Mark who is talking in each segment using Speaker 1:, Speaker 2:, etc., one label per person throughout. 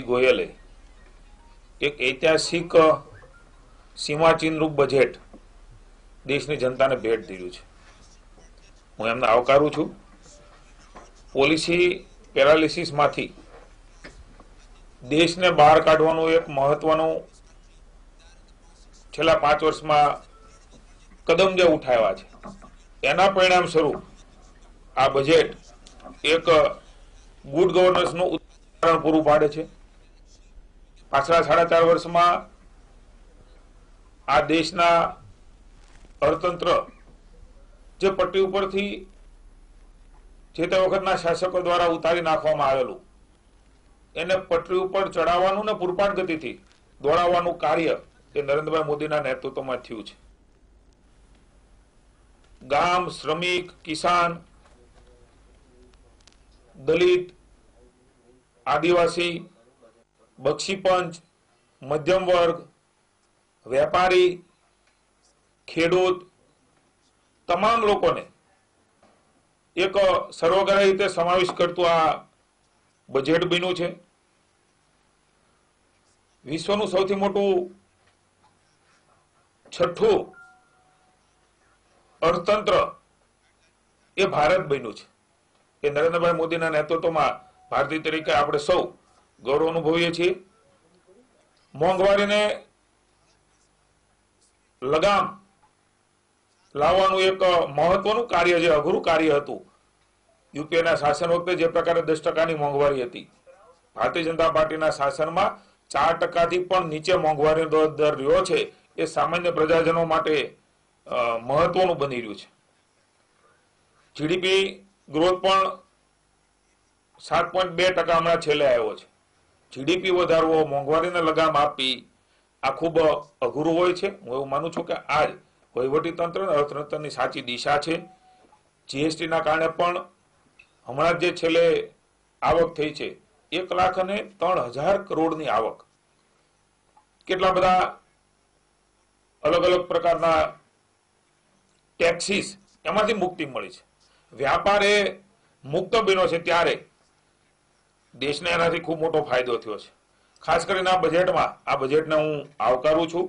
Speaker 1: ગોયલે. એક ઐતિહાસિક સીમાચિહ્નરૂપ બજેટ દેશની જનતાને ભેટ દીધું છે. હું એમને આવકારું છું. પોલિસી પેરાલિસિસમાંથી દેશને બહાર કાઢવાનું એક મહત્વનું છેલ્લા પાંચ વર્ષમાં કદમ જે ઉઠાવ્યા છે. એના પરિણામ સ્વરૂપ આ બજેટ એક ગુડ ગવર્નન્સનું ઉદાહરણ પૂરું પાડે છે. પાછલા સાડા ચાર વર્ષમાં આ દેશના અર્થતંત્ર જે પટ્ટી ઉપરથી જે તે વખતના શાસકો દ્વારા ઉતારી નાખવામાં આવેલું, એને પટરી ઉપર ચડાવવાનું ને પૂરપાટ ગતિથી દોડાવવાનું કાર્ય એ નરેન્દ્રભાઈ મોદીના નેતૃત્વમાં થયું છે. ગામ, શ્રમિક, કિસાન, દલિત, આદિવાસી બક્ષીપંચ મધ્યમ વર્ગ, વેપારી, ખેડૂત, તમામ લોકોને એક સર્વગ્રાહી રીતે સમાવેશ કરતું આ બજેટ બન્યું છે. વિશ્વનું સૌથી મોટું છઠ્ઠું અર્થતંત્ર એ ભારત બન્યું છે. એ નરેન્દ્રભાઈ મોદીના નેતૃત્વમાં ભારતીય તરીકે આપણે સૌ ગૌરવ અનુભવીએ છીએ. મોંઘવારીને લગામ લાવવાનું એક મહત્વનું કાર્ય જે અઘરું કાર્ય હતું. યુપીએના શાસન વખતે જે પ્રકારે દસ ટકાની મોંઘવારી હતી. ભારતીય જનતા પાર્ટીના શાસનમાં ચાર ટકાથી પણ નીચે મોંઘવારીનો દર રહ્યો છે, એ સામાન્ય પ્રજાજનો માટે મહત્વનું બની રહ્યું છે. જીડીપી ગ્રોથ પણ સાત પોઈન્ટ બે ટકા હમણાં છેલ્લે આવ્યો છે. જીડીપી વધારવો, મોંઘવારીને લગામ આપી આ ખૂબ અઘરું હોય છે. હું એવું માનું છું કે આજ વહીવટી તંત્ર અને અર્થતંત્રની સાચી દિશા છે. જીએસટીના કારણે પણ હમણાં જે છેલ્લે આવક થઈ છે, એક લાખ અને ત્રણ હજાર કરોડની આવક. કેટલા બધા અલગ અલગ પ્રકારના ટેક્સીસ એમાંથી મુક્તિ મળી છે. વ્યાપાર એ મુક્ત બન્યો છે ત્યારે દેશને એનાથી ખૂબ મોટો ફાયદો થયો છે. ખાસ કરીને આ બજેટમાં આ બજેટને હું આવકારું છું.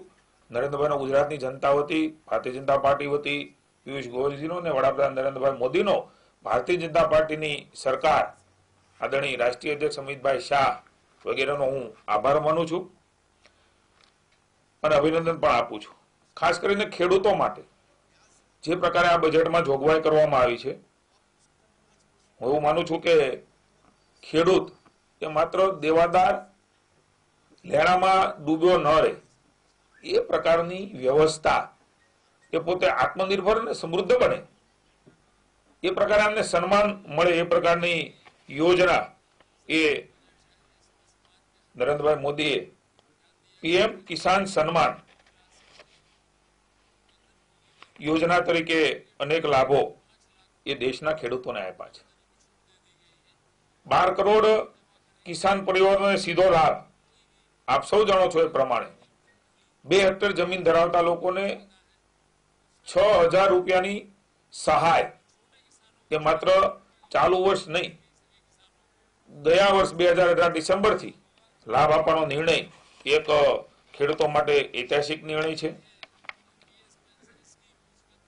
Speaker 1: નરેન્દ્રભાઈનો ગુજરાતની જનતા વતી, ભારતીય જનતા પાર્ટી વતી, પિયુષ ગોયલજીનો અને વડાપ્રધાન નરેન્દ્રભાઈ મોદીનો ભારતીય જનતા પાર્ટીની સરકાર, આદરણીય રાષ્ટ્રીય અધ્યક્ષ અમિતભાઈ શાહ વગેરેનો હું આભાર માનું છું અને અભિનંદન પણ આપું છું. ખાસ કરીને ખેડૂતો માટે, જે પ્રકારે આ બજેટમાં જોગવાઈ કરવામાં આવી છે, હું એવું માનું છું કે ખેડૂત એ માત્ર દેવાદાર લેણામાં ડૂબ્યો ન રહે. એ પ્રકારની વ્યવસ્થા એ પોતે આત્મનિર્ભર અને સમૃદ્ધ બને. એ પ્રકારે એમને સન્માન મળે એ પ્રકારની યોજના એ નરેન્દ્રભાઈ મોદીએ પીએમ કિસાન સન્માન યોજના તરીકે અનેક લાભો એ દેશના ખેડૂતોને આપ્યા છે. બાર કરોડ કિસાન પરિવારોને સીધો લાભ. આપ સૌ જાણો છો એ પ્રમાણે. બે હેક્ટર જમીન ધરાવતા લોકોને છ હજાર રૂપિયાની સહાય. એ માત્ર ચાલુ વર્ષ નહીં, ગયા વર્ષ બે હજાર અઢાર ડિસેમ્બરથી લાભ આપવાનો નિર્ણય એક ખેડૂતો માટે ઐતિહાસિક નિર્ણય છે.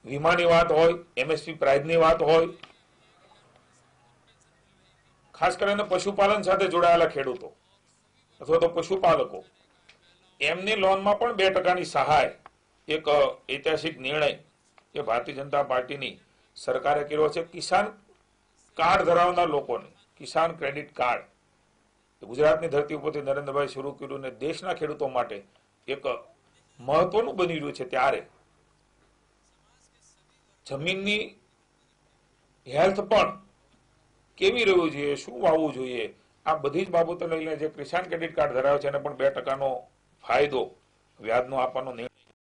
Speaker 1: વીમાની વાત હોય, એમએસપી પ્રાઇઝની વાત હોય ખાસ કરીને પશુપાલન સાથે જોડાયેલા ખેડૂતો અથવા તો પશુપાલકો, એમની લોનમાં પણ બે ટકાની સહાય, એક ઐતિહાસિક નિર્ણય એ ભારતીય જનતા પાર્ટીની સરકારે કર્યો છે. કિસાન કાર્ડ ધરાવનાર લોકોને, કિસાન ક્રેડિટ કાર્ડ ગુજરાતની ધરતી ઉપરથી નરેન્દ્રભાઈ શરૂ કર્યું અને દેશના ખેડૂતો માટે એક મહત્વનું બની રહ્યું છે ત્યારે. જમીનની હેલ્થ પણ કેવી રહેવું જોઈએ, શું વાવવું જોઈએ? આ બધી જ બાબતો લઈને જે કિસાન ક્રેડિટ કાર્ડ ધરાવે છે, એને પણ બે ટકાનો ફાયદો વ્યાજનો આપવાનો નિર્ણય